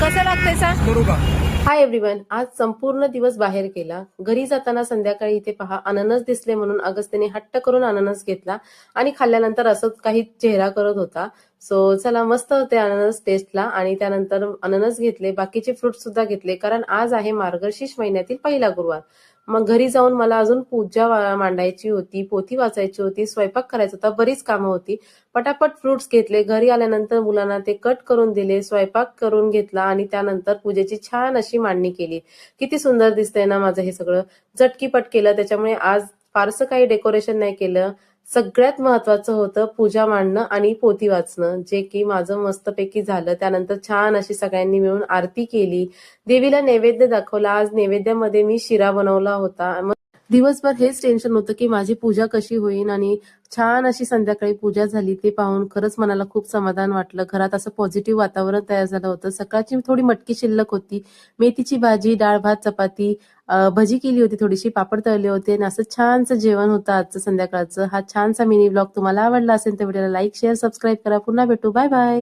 कसं लागतंय सांग करू का? हाय एव्हरीवन आज संपूर्ण दिवस बाहेर गेला घरी जाताना संध्याकाळी इथे पहा अननस दिसले म्हणून अगस्त्यने हट्ट करून अननस घेतला आणि खाल्ल्यानंतर असंच काही चेहरा करत होता. सो चला मस्त होते अननस टेस्टला आणि त्यानंतर अननस घेतले बाकीचे फ्रुट सुद्धा घेतले कारण आज आहे मार्गशीर्ष महिन्यातील पहिला गुरुवार. मग घरी जाऊन मला अजून पूजा वा- मांडायची होती पोथी वाचायची होती स्वयंपाक करायचा होता बरीच कामं होती. पटापट फ्रुट्स घेतले. घरी आल्यानंतर मुलांना ते कट करून दिले स्वयंपाक करून घेतला आणि त्यानंतर पूजेची छान अशी मांडणी केली. किती सुंदर दिसतंय ना माझं हे सगळं. झटकीपट केलं त्याच्यामुळे आज फारसं काही डेकोरेशन नाही केलं. सगळ्यात महत्वाचं होतं पूजा मांडणं आणि पोथी वाचणं. जे की माझं मस्तपैकी झालं. त्यानंतर छान अशी सगळ्यांनी मिळून आरती केली. देवीला नैवेद्य दाखवला. आज नैवेद्यामध्ये मी शिरा बनवला होता. दिवसभर हेच टेन्शन होतं की माझी पूजा कशी होईल आणि छान अशी संध्याकाळी पूजा झाली ते पाहून खरंच मनाला खूप समाधान वाटलं. घरात असं पॉझिटिव्ह वातावरण तयार झालं होतं. सकाळची थोडी मटकी शिल्लक होती. मेथीची भाजी डाळ भात चपाती भजी केली होती थोडीशी पापड तळले होते आणि असं छानसं जेवण होतं आजचं संध्याकाळचं. हा छानसा मिनी ब्लॉग तुम्हाला आवडला असेल तर व्हिडिओला लाईक शेअर सबस्क्राईब करा. पुन्हा भेटू. Bye bye